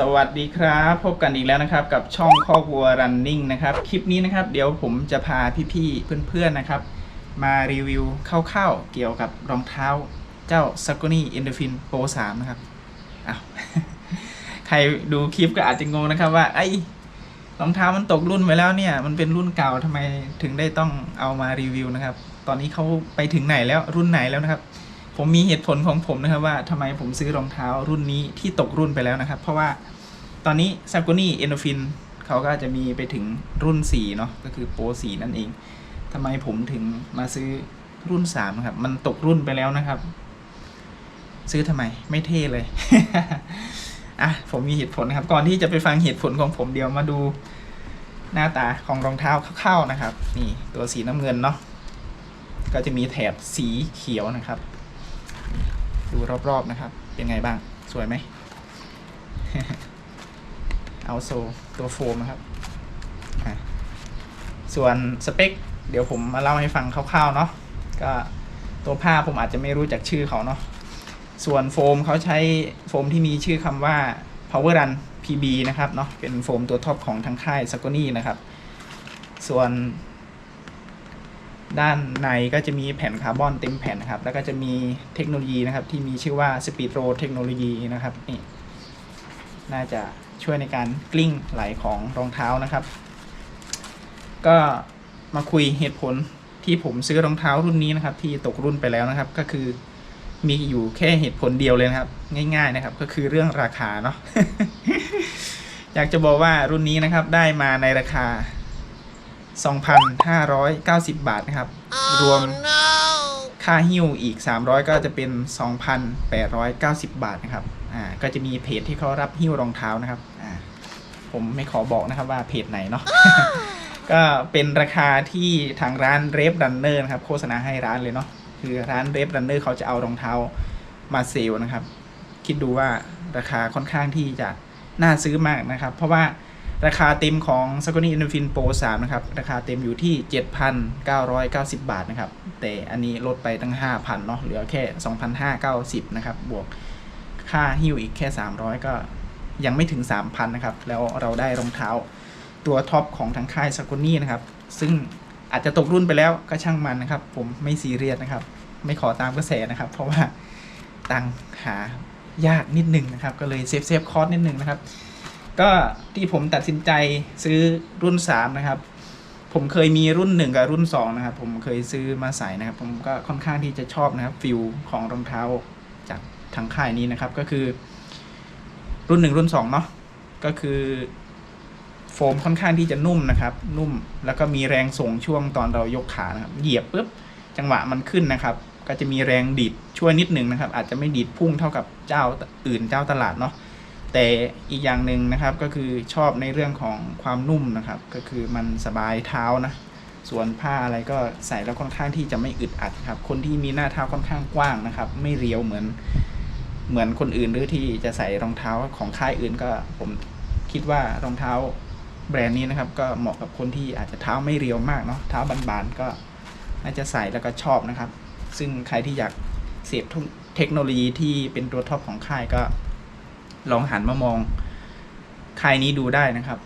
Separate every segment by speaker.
Speaker 1: สวัสดีครับ พบกันอีกแล้วนะครับกับช่องข้อวัว running นะครับคลิปนี้นะครับเดี๋ยวผมจะพาพี่ๆเพื่อนๆนะครับ มารีวิวคร่าวๆเกี่ยวกับรองเท้าเจ้า s a g o n i Endorphin Pro 3 นะครับอ้าวใครดูคลิปก็อาจจะงงนะครับว่าไอ้รองเท้ามันตกรุ่นไปแล้วเนี่ย มันเป็นรุ่นเก่าทำไมถึงได้ต้องเอามารีวิวนะครับ ตอนนี้เขาไปถึงไหนแล้วรุ่นไหนแล้วนะครับ ผมมีเหตุผลของผมนะครับว่าทำไมผมซื้อรองเท้ารุ่นนี้ที่ตกรุ่นไปแล้วนะครับ เพราะว่าตอนนี้ s a g o n i Endorphin เขาก็จะมีไปถึงรุ่น4เนาะก็คือโปร4นั่นเองทำไมผมถึงมาซื้อรุ่น3ครับ มันตกรุ่นไปแล้วนะครับ ซื้อทำไมไม่เท่เลยอะผมมีเหตุผลนะครับ ก่อนที่จะไปฟังเหตุผลของผมเดี๋ยวมาดูหน้าตาของรองเท้าคร่าๆนะครับ นี่ตัวสีน้ำเงินเนาะก็จะมีแถบสีเขียวนะครับ ดูรอบๆนะครับ เป็นไงบ้าง สวยไหม เอาโซตัวโฟมนะครับ ส่วนสเปค เดี๋ยวผมมาเล่าให้ฟังคร่าวๆเนาะ ก็ตัวผ้าผมอาจจะไม่รู้จักชื่อเขาเนาะ ส่วนโฟมเขาใช้โฟมที่มีชื่อคำว่า Power Run PB นะครับเนาะ เป็นโฟมตัวท็อปของทางค่าย s a g o n i นะครับ ส่วน ด้านในก็จะมีแผ่นคาร์บอนเต็มแผ่นนะครับ แล้วก็จะมีเทคโนโลยีนะครับที่มีชื่อว่า Speed r o เทคโนโลยีนะครับนี่น่าจะช่วยในการกลิ้งไหลของรองเท้านะครับ ก็มาคุยเหตุผลที่ผมซื้อรองเท้ารุ่นนี้นะครับ ที่ตกรุ่นไปแล้วนะครับ ก็คือมีอยู่แค่เหตุผลเดียวเลยนะครับ ง่าย ๆนะครับ ก็คือเรื่องราคาเนาะอยากจะบอกว่ารุ่นนี้นะครับได้มาในราคา 2,590 บาทนะครับ รวมค่าหิ้วอีก 300 ก็จะเป็น 2,890 บาทนะครับ อ่า ก็จะมีเพจที่เขารับหิ้วรองเท้านะครับ อ่า ผมไม่ขอบอกนะครับว่าเพจไหนเนาะ ก็เป็นราคาที่ทางร้านเรฟรันเนอร์นะครับ โฆษณาให้ร้านเลยเนาะ คือร้านเรฟรันเนอร์เขาจะเอารองเท้ามาเซลล์นะครับ คิดดูว่าราคาค่อนข้างที่จะน่าซื้อมากนะครับ เพราะว่า ราคาเต็มของ s a g o n i Infin Pro 3 นะครับ ราคาเต็มอยู่ที่ 7,990 บาทนะครับ แต่อันนี้ลดไปตั้ง 5,000เนาะเหลือแค่ 2,590 นะครับ บวกค่าหิ้วอีกแค่ 300 ก็ยังไม่ถึง 3,000 นะครับ แล้วเราได้รองเท้าตัวท็อปของทางค่าย s a g o n i นะครับ ซึ่งอาจจะตกรุ่นไปแล้วก็ช่างมันนะครับ ผมไม่ซีเรียสนะครับ ไม่ขอตามกระแสนะครับ เพราะว่าตังหายากนิดหนึ่งนะครับ ก็เลยเซฟเซฟคอร์สนิดหนึ่งนะครับ ก็ที่ผมตัดสินใจซื้อรุ่น 3 นะครับ ผมเคยมีรุ่น 1 กับรุ่น 2 นะครับ ผมเคยซื้อมาใส่นะครับ ผมก็ค่อนข้างที่จะชอบนะครับฟิลของรองเท้าจากทางค่ายนี้นะครับ ก็คือ รุ่น 1 รุ่น 2 เนาะก็คือโฟมค่อนข้างที่จะนุ่มนะครับ นุ่มแล้วก็มีแรงส่งช่วงตอนเรายกขานะครับ เหยียบปุ๊บจังหวะมันขึ้นนะครับ ก็จะมีแรงดีดช่วยนิดหนึ่งนะครับ อาจจะไม่ดีดพุ่งเท่ากับเจ้าอื่นเจ้าตลาดเนาะ แต่อีกอย่างหนึ่งนะครับก็คือชอบในเรื่องของความนุ่มนะครับ ก็คือมันสบายเท้านะ ส่วนผ้าอะไรก็ใส่แล้วค่อนข้างที่จะไม่อึดอัดครับ คนที่มีหน้าเท้าค่อนข้างกว้างนะครับ ไม่เรียวเหมือนเหมือนคนอื่นหรือที่จะใส่รองเท้าของค่ายอื่นก็ผมคิดว่ารองเท้าแบรนด์นี้นะครับ ก็เหมาะกับคนที่อาจจะเท้าไม่เรียวมากเนาะเท้าบานๆก็น่าจะใส่แล้วก็ชอบนะครับ ซึ่งใครที่อยากเสพเทคโนโลยีที่เป็นตัวท็อปของค่ายก็ ลองหันมามองค่ายนี้ดูได้นะครับ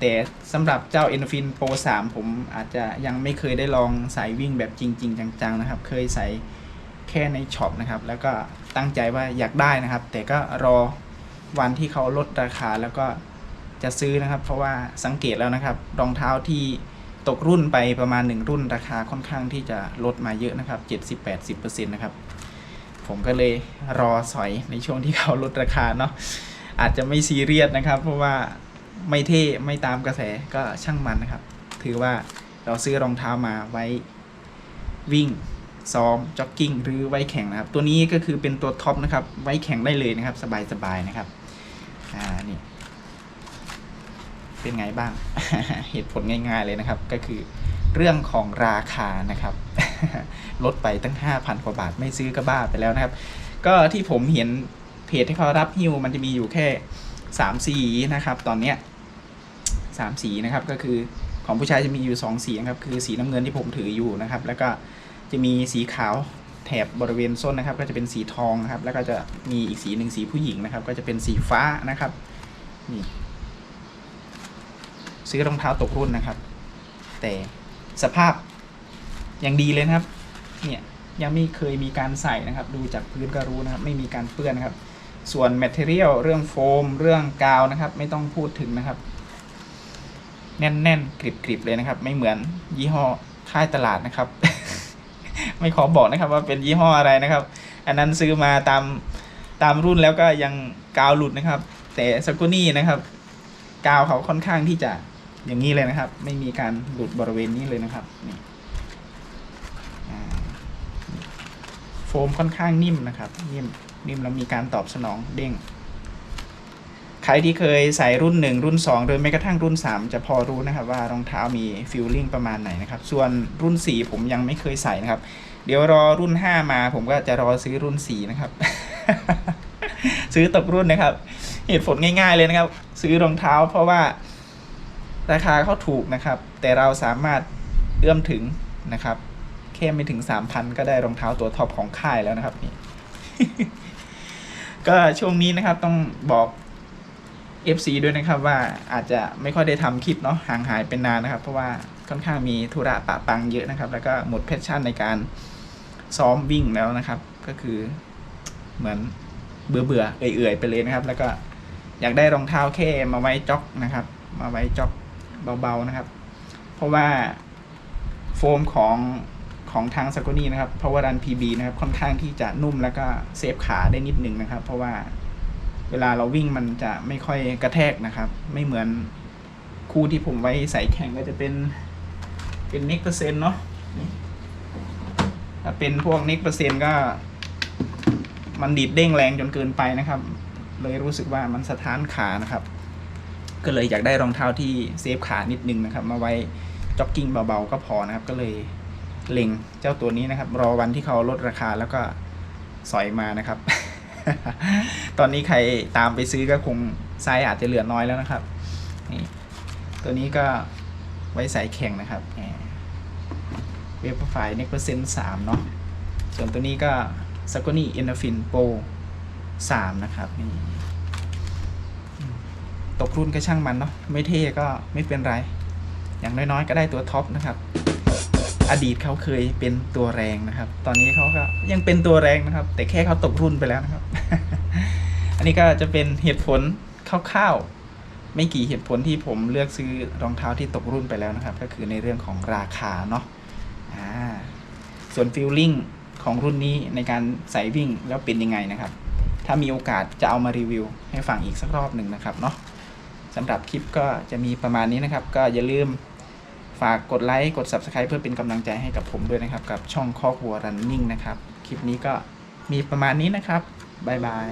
Speaker 1: แต่สำหรับเจ้า e n f i n Pro 3 ผมอาจจะยังไม่เคยได้ลองใส่วิ่งแบบจริง ๆ จังๆนะครับ เคยใส่แค่ในช็อปนะครับ แล้วก็ตั้งใจว่าอยากได้นะครับ แต่ก็รอวันที่เขาลดราคาแล้วก็จะซื้อนะครับ เพราะว่าสังเกตแล้วนะครับรองเท้าที่ตกรุ่นไปประมาณ 1 รุ่นราคาค่อนข้างที่จะลดมาเยอะนะครับ 70-80%นะครับ ผมก็เลยรอสอยในช่วงที่เขาลดราคาเนาะอาจจะไม่ซีเรียสนะครับ เพราะว่าไม่เท่ไม่ตามกระแสก็ช่างมันนะครับ ถือว่าเราซื้อรองเท้ามาไว้วิ่งซ้อมจ็อกกิ้งหรือไว้แข่งนะครับ ตัวนี้ก็คือเป็นตัวท็อปนะครับ ไว้แข่งได้เลยนะครับ สบายๆนะครับอ่านี่เป็นไงบ้าง เหตุผลง่าย ๆเลยนะครับ ก็คือเรื่องของราคานะครับ ลดไปตั้ง 5,000 กว่าบาทไม่ซื้อก็บ้าไปแล้วนะครับ ก็ที่ผมเห็นเพจที่เขารับฮิวมันจะมีอยู่แค่3สีนะครับ ตอนเนี้ย3สีนะครับก็คือของผู้ชายจะมีอยู่ 2 สีนะครับคือสีน้ำเงินที่ผมถืออยู่นะครับ แล้วก็จะมีสีขาวแถบบริเวณส้นนะครับ ก็จะเป็นสีทองครับ แล้วก็จะมีอีกสีหนึ่งสีผู้หญิงนะครับ ก็จะเป็นสีฟ้านะครับนี่ซื้อรองเท้าตกรุ่นนะครับ แต่สภาพ อยังดีเลยนะครับ เนี่ยยังไม่เคยมีการใส่นะครับ ดูจากพื้นก็รู้นะครับ ไม่มีการเปื้อนนะครับ ส่วน Material เรื่องโฟม เรื่องกาวนะครับ ไม่ต้องพูดถึงนะครับ แน่นๆกริบๆเลยนะครับ ไม่เหมือนยี่ห้อค่ายตลาดนะครับ ไม่ขอบอกนะครับว่าเป็นยี่ห้ออะไรนะครับ อันนั้นซื้อมาตามตามรุ่นแล้วก็ยังกาวหลุดนะครับ แต่สกุนี่นะครับ กาวเขาค่อนข้างที่จะอย่างนี้เลยนะครับ ไม่มีการหลุดบริเวณนี้เลยนะครับนี่อ่าโฟ มค่อนข้างนิ่มนะครับ นิ่มนิ่มแล้วมีการตอบสนองเด้ง ใครที่เคยใส่รุ่น 1 รุ่น 2 หรือแม้กระทั่งรุ่น 3 จะพอรู้นะครับว่ารองเท้ามีฟิลลิ่งประมาณไหนนะครับ ส่วนรุ่น 4 ผมยังไม่เคยใส่นะครับ เดี๋ยวรอรุ่น 5 มาผมก็จะรอซื้อรุ่น 4 นะครับ ซื้อตกรุ่นนะครับ เหตุผลง่าย ๆเลยนะครับ ซื้อรองเท้าเพราะว่าราคาเขาถูกนะครับ แต่เราสามารถเอื้อมถึงนะครับ แค่ไม่ถึง3,000ก็ได้รองเท้าตัวท็อปของค่ายแล้วนะครับนี่ก็ช่วงนี้นะครับต้องบอก FC ด้วยนะครับว่าอาจจะไม่ค่อยได้ทำคลิปเนาะห่างหายเป็นนานนะครับ เพราะว่าค่อนข้างมีธุระปะปังเยอะนะครับ แล้วก็หมดแพชชั่นในการซ้อมวิ่งแล้วนะครับ ก็คือเหมือนเบื่อเบื่อเอื่อยๆไปเลยนะครับ แล้วก็อยากได้รองเท้าแค่มาไว้จ็อกนะครับ มาไว้จ็อกเบาๆนะครับ เพราะว่าโฟมของ ของทางสก o นี่นะครับ Power Run PB นะครับค่อนข้างที่จะนุ่มแล้วก็เซฟขาได้นิดนึงนะครับ เพราะว่าเวลาเราวิ่งมันจะไม่ค่อยกระแทกนะครับ ไม่เหมือนคู่ที่ผมไว้ใส่แข่งก็จะเป็นเป็นนิกเปอร์เซ็นต์เนาะถ้าเป็นพวกนิกเปอร์เซ็นต์ก็ มันดีดเด้งแรงจนเกินไปนะครับ เลยรู้สึกว่ามันสะท้านขานะครับ ก็เลยอยากได้รองเท้าที่เซฟขานิดนึงนะครับ มาไว้จ็อกกิ้งเบาๆก็พอนะครับก็เลย เล็งเจ้าตัวนี้นะครับ รอวันที่เขาลดราคาแล้วก็สอยมานะครับ ตอนนี้ใครตามไปซื้อก็คงไซส์อาจจะเหลือน้อยแล้วนะครับนี่ตัวนี้ก็ไว้ใส่แข่งนะครับเวฟไฟเน็กเปอร์เซ็นต์สามเนาะส่วนตัวนี้ก็สก o นี่เอ็นฟินโปรสามนะครับนี่ตกรุ่นก็ช่างมันเนาะไม่เท่ก็ไม่เป็นไร อย่างน้อยๆ ก็ได้ตัวท็อปนะครับ อดีตเขาเคยเป็นตัวแรงนะครับ ตอนนี้เขาก็ยังเป็นตัวแรงนะครับ แต่แค่เขาตกรุ่นไปแล้วนะครับ อันนี้ก็จะเป็นเหตุผลคร่าวๆไม่กี่เหตุผลที่ผมเลือกซื้อรองเท้าที่ตกรุ่นไปแล้วนะครับ ก็คือในเรื่องของราคาเนาะอ่าส่วนฟิลลิ่งของรุ่นนี้ในการใส่วิ่งแล้วเป็นยังไงนะครับ ถ้ามีโอกาสจะเอามารีวิว ให้ฟังอีกสักรอบหนึ่งนะครับเนาะสำหรับคลิปก็จะมีประมาณนี้นะครับ ก็อย่าลืม ฝากกดไลค์กด Subscribe เพื่อเป็นกำลังใจให้กับผมด้วยนะครับ กับช่องข้อหัว Running นะครับ คลิปนี้ก็มีประมาณนี้นะครับ บ๊ายบาย